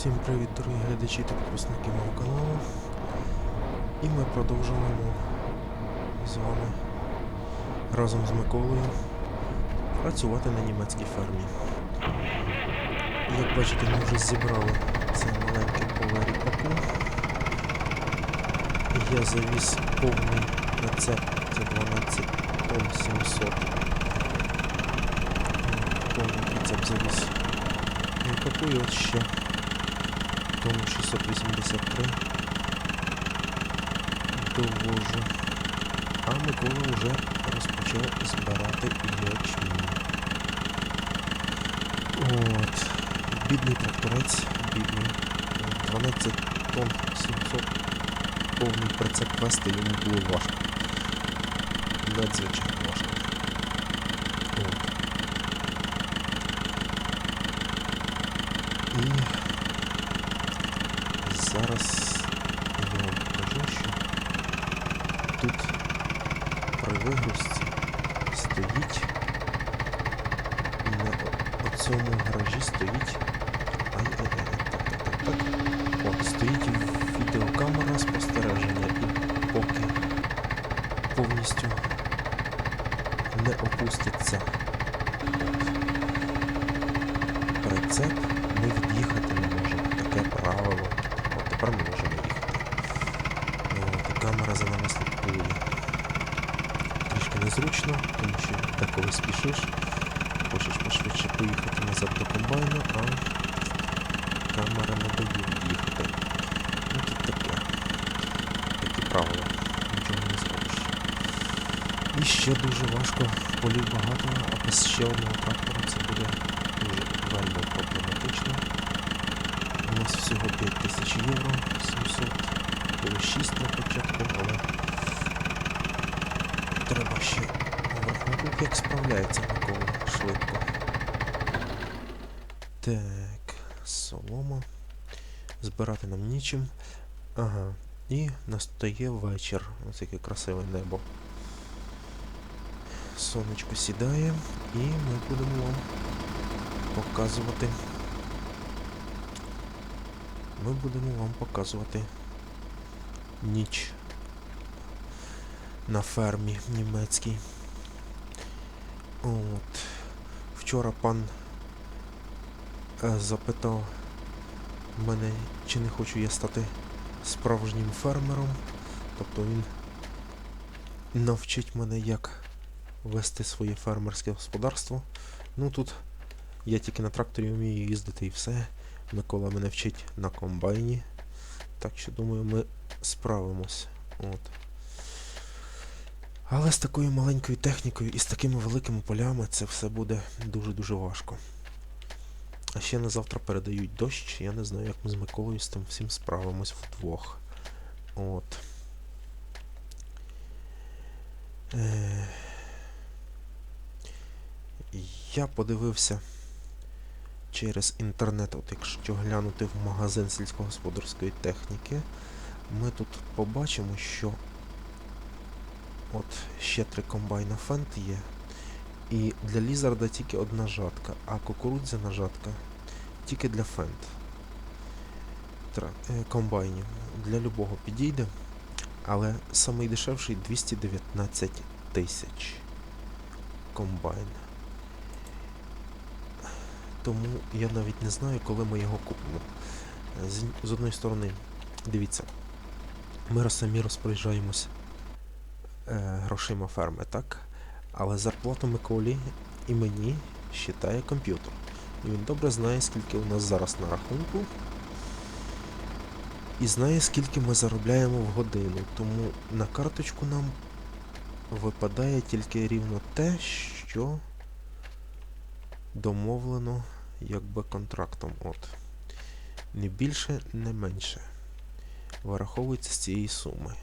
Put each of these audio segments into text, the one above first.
Всім привіт, дорогі глядачі та підписники мого каналу. І ми продовжуємо з вами разом з Миколою працювати на німецькій фермі. Як бачите, ми вже зібрали це маленьке поле ріпаку. Я завіз повний рецепт, це 12 тонн 700. Повний рецепт завіз ріпаку і от ще тому 683 довожу. А Микола вже розпочав збирати ячмінь. От. Бідний тракторець, бідний. 12 тонн 700 повний прицеп вести йому було важко. Надзвичайно важко. От. І Зараз я вам покажу, що тут при вигрузці стоїть на оцьому гаражі стоїть. Ай-ай-ай, так, так, так, так. От, стоїть відеокамера спостереження і поки повністю не опуститься прицеп, ми від'їхати не можемо. Таке правило. От тепер ми можемо їхати. От, і камера за нами слідкує. Трішки незручно, тому що деколи спішиш, хочеш пошвидше поїхати назад до комбайну, а камера не дає від'їхати. Ну тут таке. Такі правила. Нічого не зробиш. І ще дуже важко, полів багато, а без ще одного трактора це буде дуже вельми проблематично. У нас всього 5000 євро, 700, було 6 на початку, але треба ще поверхнути, як справляється Микола швидко. Так, солома. Збирати нам нічим. Ага. І настає вечір. Ось яке красиве небо. Сонечко сідає, і ми будемо вам показувати. Ми будемо вам показувати ніч на фермі німецькій. От. Вчора пан е, запитав мене, чи не хочу я стати справжнім фермером. Тобто він навчить мене, як вести своє фермерське господарство. Ну тут я тільки на тракторі вмію їздити і все. Микола мене вчить на комбайні. Так що думаю, ми справимось. От. Але з такою маленькою технікою і з такими великими полями це все буде дуже-дуже важко. А ще на завтра передають дощ. Я не знаю, як ми з Миколою з тим всім справимось вдвох. От. Е... Я подивився через інтернет, от якщо глянути в магазин сільськогосподарської техніки, ми тут побачимо, що от ще три комбайна фент є. І для лізарда тільки одна жатка, а кукурудзяна жатка тільки для фент. Тра, е, комбайнів. Для любого підійде. Але самий дешевший 219 тисяч комбайн. Тому я навіть не знаю, коли ми його купимо. З, з одної сторони, дивіться, ми самі розпоряджаємось е, грошима ферми, так? Але зарплату Миколі і мені считає комп'ютер. І він добре знає, скільки у нас зараз на рахунку. І знає, скільки ми заробляємо в годину. Тому на карточку нам випадає тільки рівно те, що домовлено якби контрактом. От. Не більше, не менше. Вираховується з цієї суми.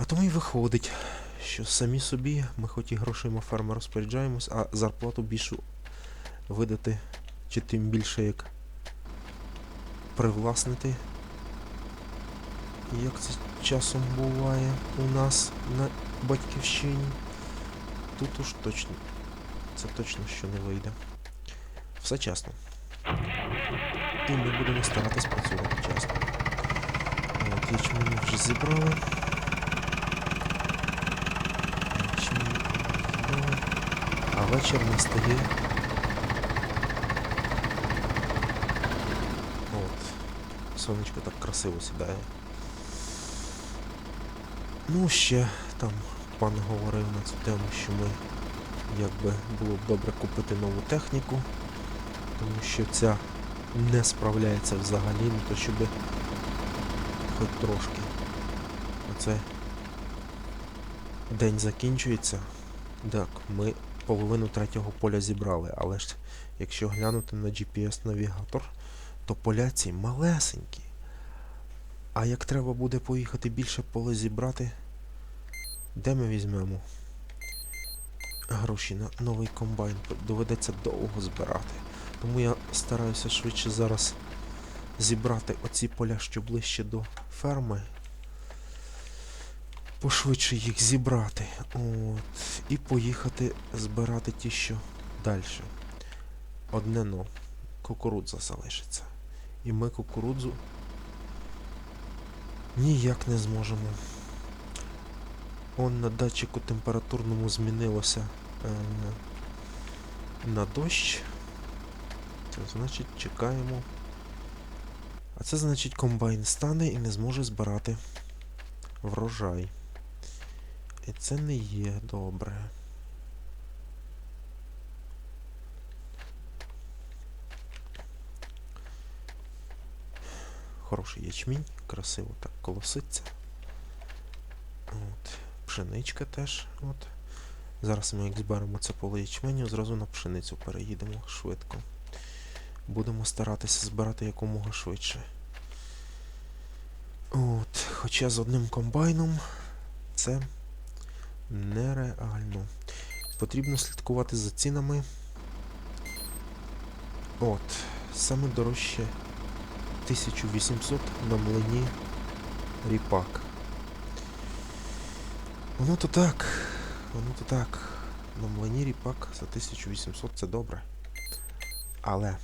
А тому і виходить, що самі собі ми хоч і грошима ферми розпоряджаємось, а зарплату більшу видати, чи тим більше як привласнити. Як це часом буває у нас на батьківщині. Тут уж точно. Це точно що не вийде. Все чесно. і ми будемо старатись працювати чесно. От, ячмені вже зібрали. Ячмінь зібрали. А вечір настає. От. Сонечко так красиво сідає. Ну, ще там пан говорив на цю тему, що ми якби було б добре купити нову техніку, тому що ця не справляється взагалі, ну то щоб хоч трошки. Оце день закінчується. Так, ми половину третього поля зібрали, але ж якщо глянути на GPS-навігатор, то поля ці малесенькі. А як треба буде поїхати більше поле зібрати, де ми візьмемо гроші на новий комбайн? Доведеться довго збирати. Тому я стараюся швидше зараз зібрати оці поля, що ближче до ферми. Пошвидше їх зібрати. От. І поїхати збирати ті, що далі. Одне но. Кукурудза залишиться. І ми кукурудзу ніяк не зможемо. Он на датчику температурному змінилося е, на дощ. Це значить чекаємо. А це значить комбайн стане і не зможе збирати врожай. І це не є добре. Хороший ячмінь, красиво так колоситься. От. Пшеничка теж. От. Зараз ми як зберемо це поле ячменю, зразу на пшеницю переїдемо швидко. Будемо старатися збирати якомога швидше. От, хоча з одним комбайном це нереально. Потрібно слідкувати за цінами. От, саме дорожче 1800 на млині ріпак. Воно то так, воно то так. На млині ріпак за 1800 це добре. Але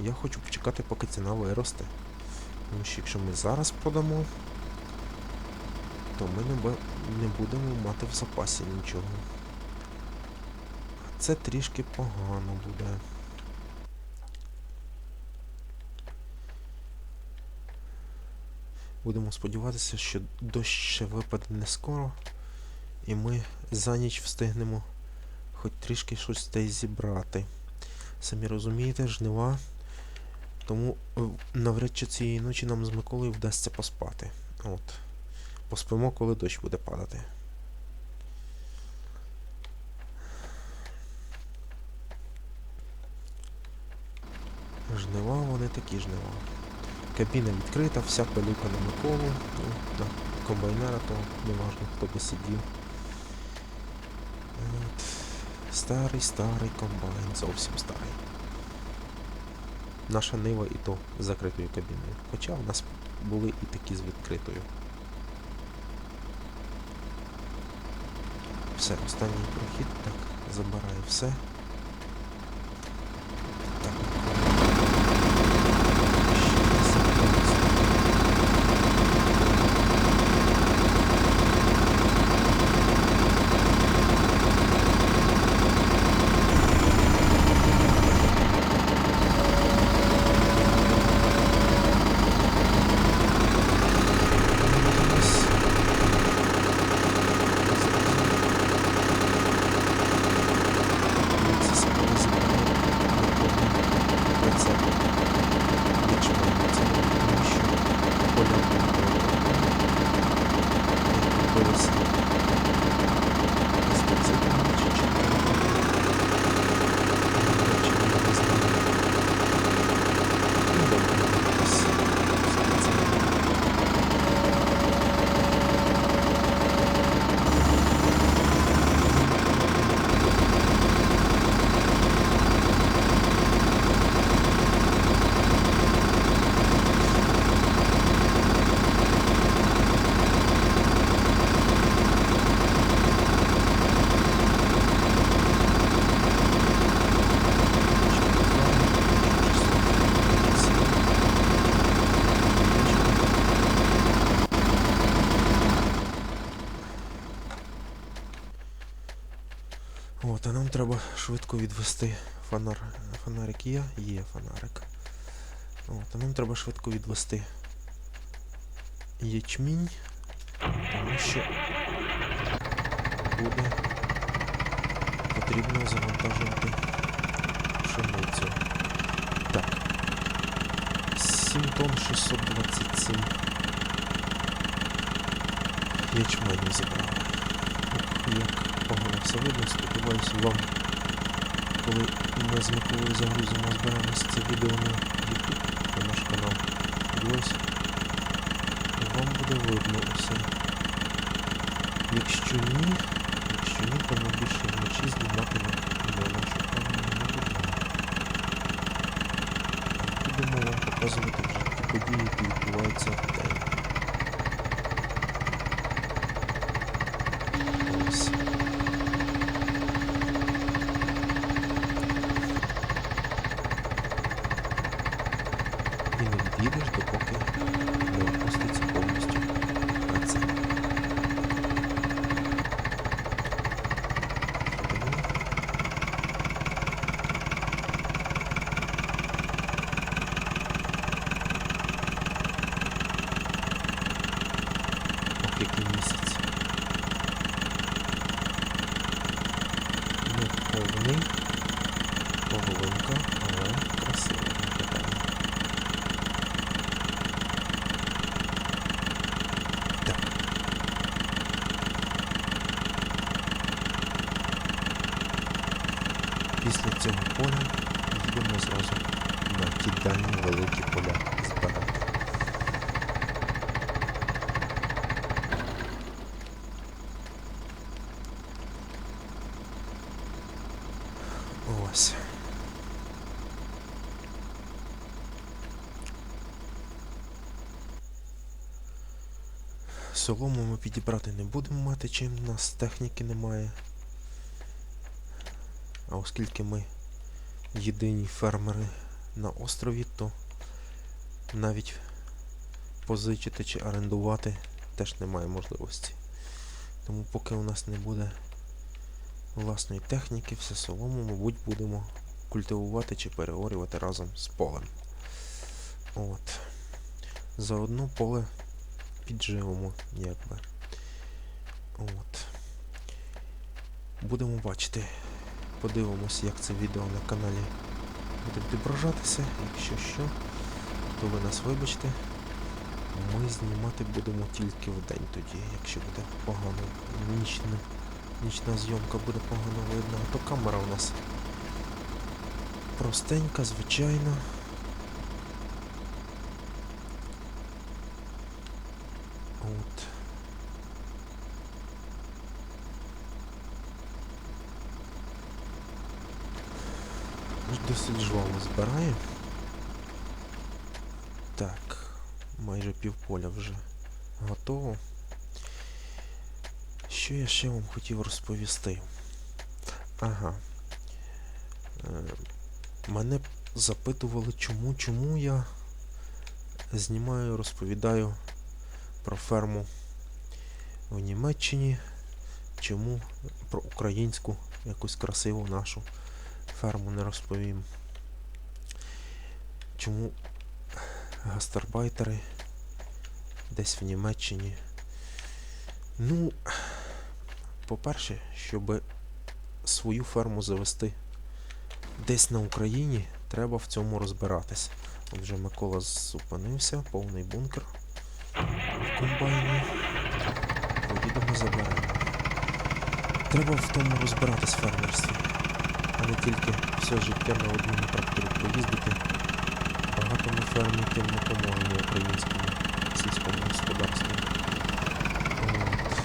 я хочу почекати, поки ціна виросте. Тому що якщо ми зараз продамо, то ми не, будемо мати в запасі нічого. Це трішки погано буде. Будемо сподіватися, що дощ ще випаде не скоро, і ми за ніч встигнемо хоч трішки щось десь зібрати. Самі розумієте, жнива. Тому е, навряд чи цієї ночі нам з Миколою вдасться поспати. От. Поспимо, коли дощ буде падати. Жнива, вони такі жнива. Кабіна відкрита, вся пилюка на Миколу. Ну, на комбайнера, то неважно, хто би сидів. От. Старий, старий комбайн, зовсім старий. Наша нива і то з закритою кабіною. Хоча в нас були і такі з відкритою. Все, останній прохід, так, забираю все. Треба швидко відвести фонар. Фонарик є? Є фонарик. От, а нам треба швидко відвести ячмінь, тому що буде потрібно завантажувати пшеницю. Так. 7 тонн 627 ячменю зібрали. Як погано все сподіваюся вам, коли ми з Миколою загрузимо, зберемося це відео на YouTube, на наш канал. Сподіваюся, вам буде видно усе. Якщо ні, якщо ні, то ми більше вночі знімати на, на нашу камеру не будемо. Будемо вам показувати вже події, які відбуваються в день. Ось. І не від'їдеш, допоки не опуститься повністю прицеп. Тому Ох, який місяць. Не повний, половинка, але красиво виглядає. Так. Після цього поля їдемо зразу на ті дальні великі. Ось. Солому ми підібрати не будемо мати чим, у нас техніки немає. А оскільки ми єдині фермери на острові, то навіть позичити чи орендувати теж немає можливості. Тому поки у нас не буде власної техніки, все солому, мабуть, будемо культивувати чи переорювати разом з полем. От. Заодно поле підживемо, якби. От. Будемо бачити. Подивимося, як це відео на каналі буде відображатися. Якщо що, то ви нас вибачте. Ми знімати будемо тільки в день тоді, якщо буде погано. Нічна, нічна зйомка буде погано видно, то камера у нас простенька, звичайна. От. Досить жваво збирає. Так, майже півполя вже готово. Що я ще вам хотів розповісти? Ага. Е, мене запитували, чому, чому я знімаю, розповідаю про ферму в Німеччині, чому про українську якусь красиву нашу ферму не розповім. Чому гастарбайтери десь в Німеччині. Ну, по-перше, щоб свою ферму завести десь на Україні, треба в цьому розбиратись. От вже Микола зупинився, повний бункер в комбайні. Поїдемо заберемо. Треба в тому розбиратись в фермерстві, а не тільки все життя на одному тракторі поїздити. Багато ми фермі тим не поможемо українському сільському господарству. От.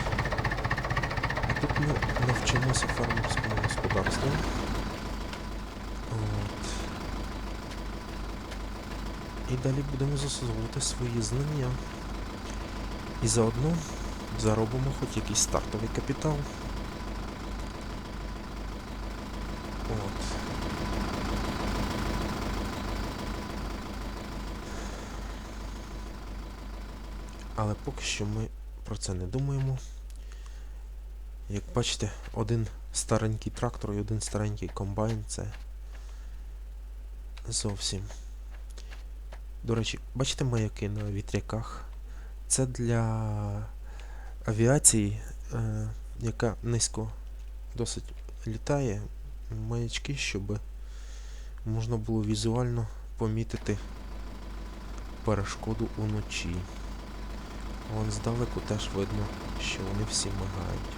Тут ми навчимося фермерському господарству. От. І далі будемо застосовувати свої знання. І заодно заробимо хоч якийсь стартовий капітал. От. Але поки що ми про це не думаємо. Як бачите, один старенький трактор і один старенький комбайн це зовсім. До речі, бачите маяки на вітряках? Це для авіації, е, яка низько досить літає, маячки, щоб можна було візуально помітити перешкоду уночі. Вон здалеку теж видно, що вони всі мигають.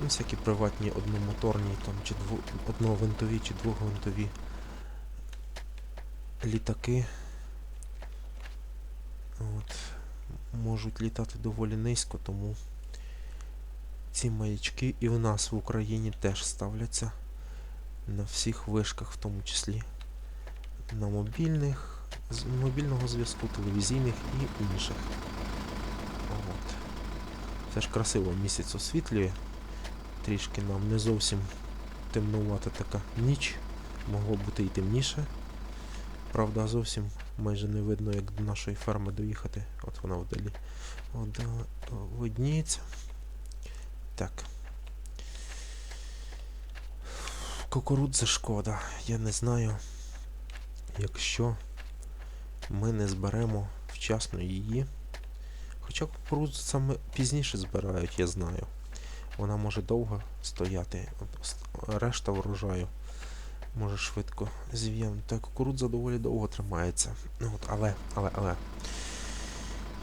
Ну, всякі приватні одномоторні там, чи дву... одновинтові чи двохвинтові літаки. От, можуть літати доволі низько, тому ці маячки і в нас в Україні теж ставляться на всіх вишках, в тому числі на мобільних, з мобільного зв'язку, телевізійних і інших. От. Це ж красиво місяць освітлює. Трішки нам не зовсім темнувата така ніч. Могло бути і темніше. Правда, зовсім майже не видно, як до нашої ферми доїхати. От вона вдалі. От, е, видніється. Так. Кукурудза шкода. Я не знаю, якщо ми не зберемо вчасно її. Хоча кукурудзу саме пізніше збирають, я знаю. Вона може довго стояти. Решта врожаю може швидко зів'янути. Кукурудза доволі довго тримається. Ну, От, але, але, але.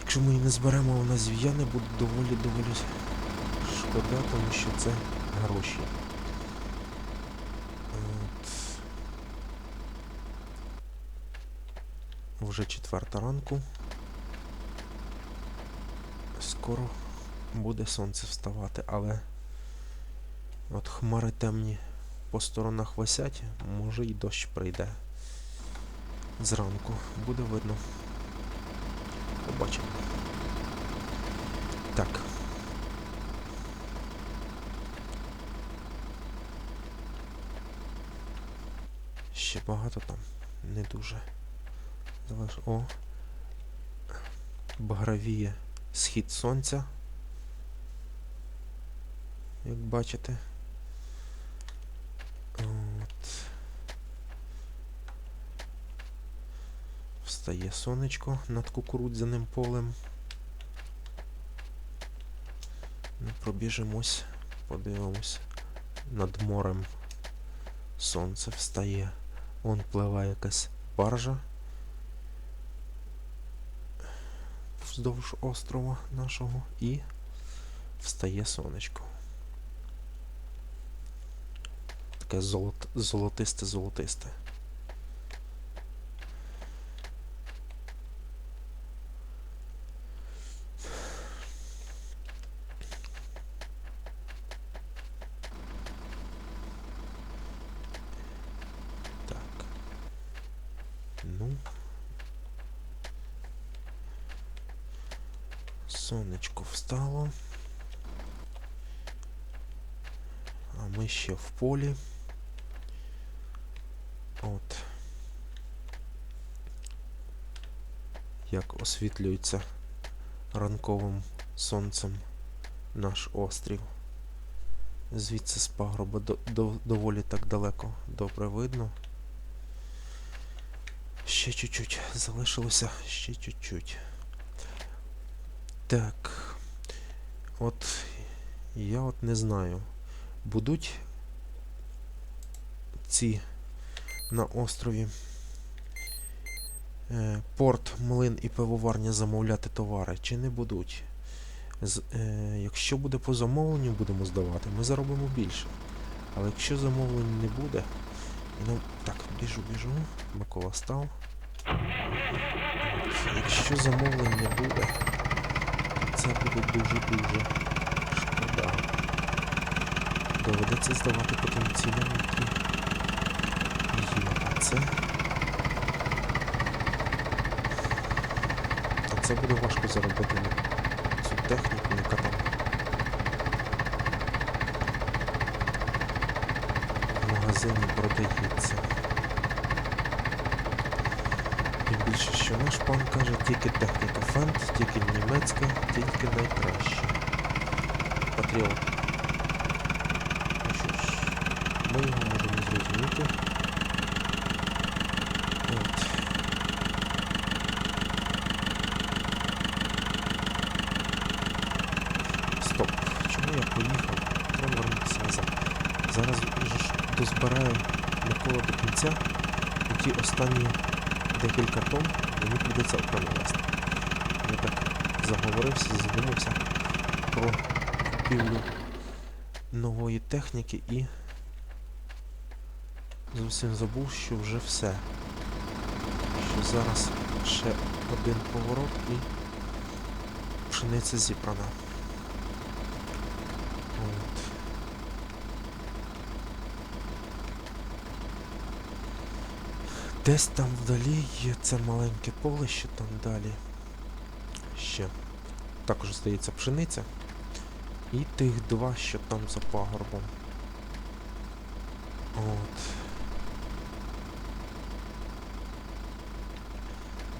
Якщо ми її не зберемо, вона зів'яне, буде доволі доволі шкода, тому що це гроші. От. Вже четверта ранку. Скоро буде сонце вставати, але от хмари темні по сторонах висять, може і дощ прийде. Зранку буде видно. Побачимо. Так. Ще багато там. Не дуже. Залиш... О. Багровіє схід сонця. Як бачите. От. Встає сонечко над кукурудзяним полем. Пробіжимось, подивимось. Над морем сонце встає. Вон пливе якась баржа. Вздовж острова нашого і встає сонечко. Таке золот, золотисте-золотисте. Так. Ну. Сонечко встало. А ми ще в полі. От. Як освітлюється ранковим сонцем наш острів. Звідси з пагорба до, до, доволі так далеко добре видно. Ще чуть-чуть залишилося, ще чуть-чуть. Так. От я от не знаю. Будуть ці на острові е, порт, млин і пивоварня замовляти товари, чи не будуть? З, е, якщо буде по замовленню, будемо здавати, ми заробимо більше. Але якщо замовлень не буде, ну так, біжу, біжу, Микола став. Якщо замовлень не буде, це буде дуже-дуже шкода. Доведеться здавати по тим цінам. А це. Буде важко заробити цю техніку, яка там в магазині. Тим більше, що наш пан каже, тільки техніка фент, тільки німецька, тільки найкраще. Патріот. Ну що ж, ми його можемо зрозуміти. От. Стоп. Чому я поїхав? Треба вернутися назад. Зараз вже ж дозбираю Микола до кінця, і ті останні декілька тонн мені прийдеться окремо. Я так заговорився, задумався про купівлю нової техніки і зовсім забув, що вже все. Що зараз ще один поворот і пшениця зібрана. От. Десь там вдалі є це маленьке поле, що там далі. Ще. Також здається пшениця. І тих два, що там за пагорбом. От.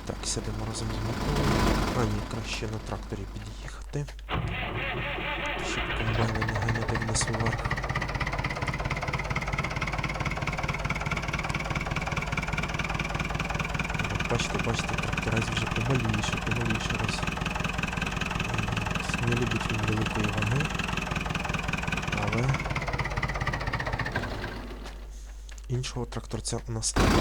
Так, сядемо разом з Миколою. А, ні, краще на тракторі під'їхати. Щоб комбайни не ганяти вниз вверх. От Бачите, бачите, тракторець вже помаліше, помаліше раз. Не любить він великої ваги. Але іншого тракторця у нас немає.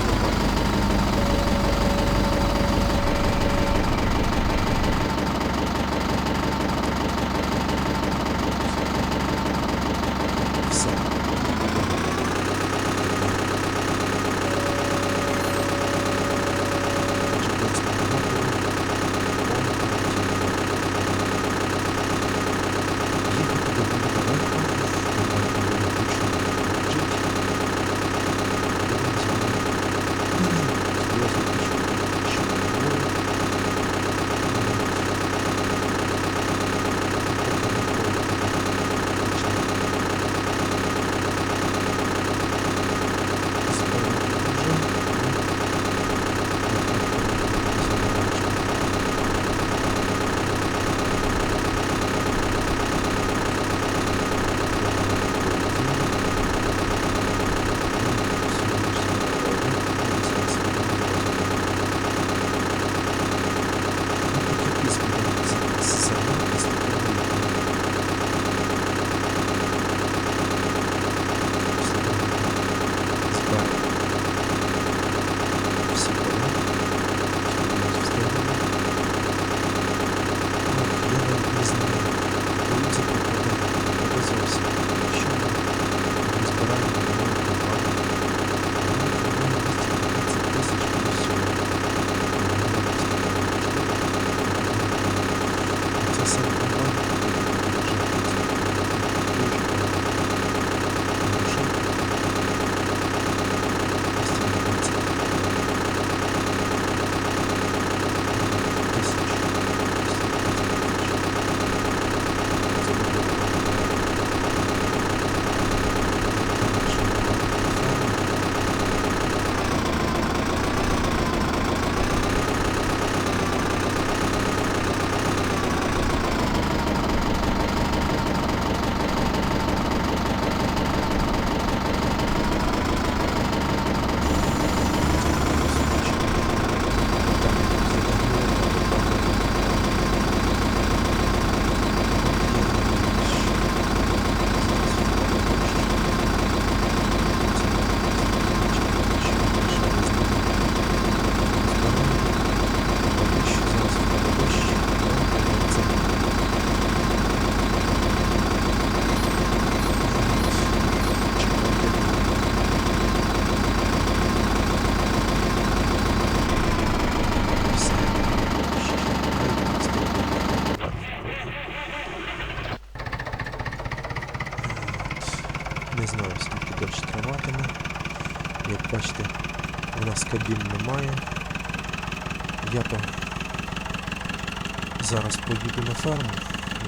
Зараз на ферму,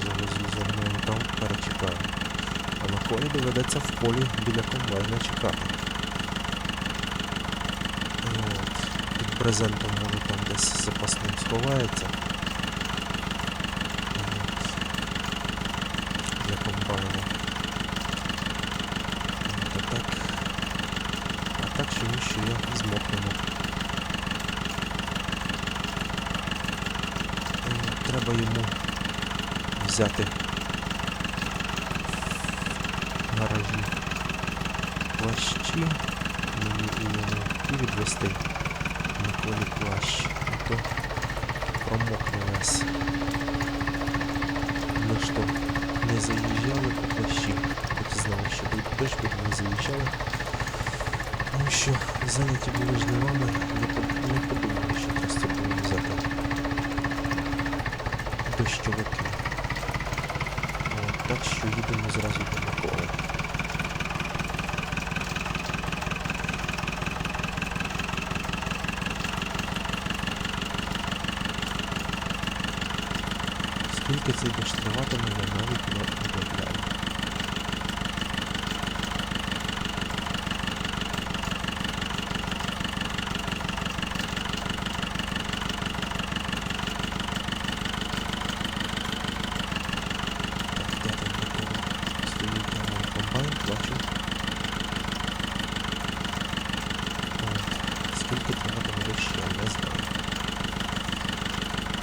завезу зерно там перечекаю. А на колі доведеться в полі біля комбайна чекати. Під брезентом може там десь запасним сховається. От. Для комбайна. От, а так. А так що ніщо я змокнемо. Е, Треба йому взяти в гаражі плащі мені і і відвести Миколі плащ. А то промокне весь. Ми то не заїжджали по плащі, хоч знали, що тут дощ буде, не заїжджали. Тому що зайняті були жнивами, не подумали, що треба з собою взяти дощовики. вики? так що їдемо зразу до Миколи. Скільки цей дощ триватиме, я навіть не уявляю. Так, де там Микола? Стоїть там вон комбайн, бачу. От. Скільки триватиме дощ, я не знаю.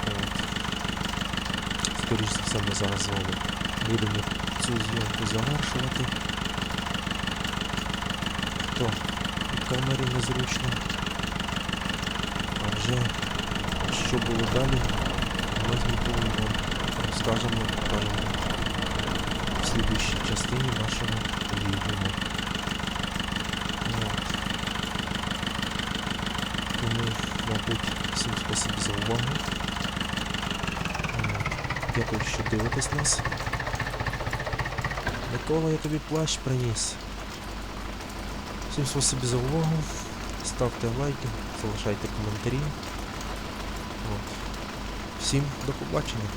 От. Скоріш за все, ми зараз з вами будемо цю зйомку завершувати. То у камері незручно. А вже що було далі, ми з вам розкажемо, в слідущій частині нашого відео. От. Тому, мабуть, всім спасибі за увагу. Дякую, що дивитесь нас. Микола, я тобі плащ приніс. Всім спасибі за увагу. Ставте лайки, залишайте коментарі. От. Всім до побачення.